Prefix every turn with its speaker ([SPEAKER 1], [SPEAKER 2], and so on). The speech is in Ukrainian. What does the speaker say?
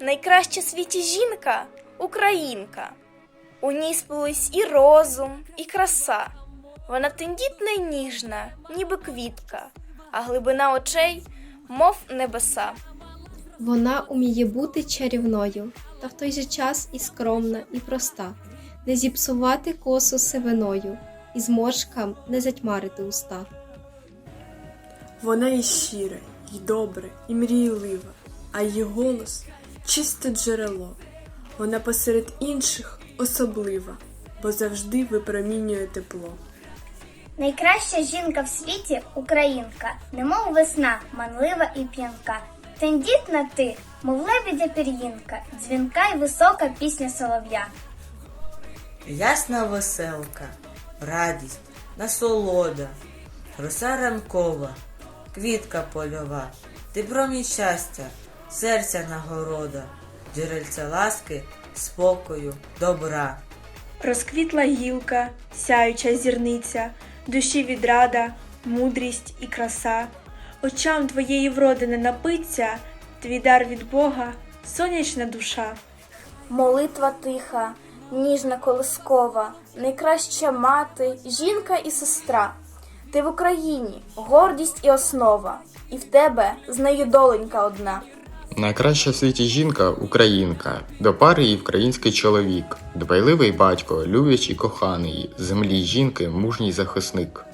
[SPEAKER 1] найкраща в світі жінка українка. У ній сплелись і розум, і краса. Вона тендітна й ніжна, ніби квітка, а глибина очей, мов небеса.
[SPEAKER 2] Вона уміє бути чарівною, та в той же час і скромна, і проста, не зіпсувати косу сивиною, і зморшкам не затьмарити уста.
[SPEAKER 3] Вона і щира, і добра, і мрійлива, а її голос чисте джерело. Вона посеред інших особлива, бо завжди випромінює тепло.
[SPEAKER 4] Найкраща жінка в світі українка, немов весна, манлива і п'янка. Тендітна ти, мов лебедя пір'їнка, дзвінка й висока пісня солов'я.
[SPEAKER 5] Ясна веселка, радість, насолода, роса ранкова, квітка польова, ти промінь щастя, серця нагорода, джерельце ласки, спокою, добра.
[SPEAKER 6] Розквітла гілка, сяюча зірниця, душі відрада, мудрість і краса. Очам твоєї вроди не напиться, твій дар від Бога, сонячна душа.
[SPEAKER 1] Молитва тиха, ніжна колискова, найкраща мати, жінка і сестра. Ти в Україні. Гордість і основа, і в тебе з нею доленька одна.
[SPEAKER 7] Найкраща в світі жінка українка, до пари її український чоловік, дбайливий батько, люблячий коханий, землі жінки мужній захисник.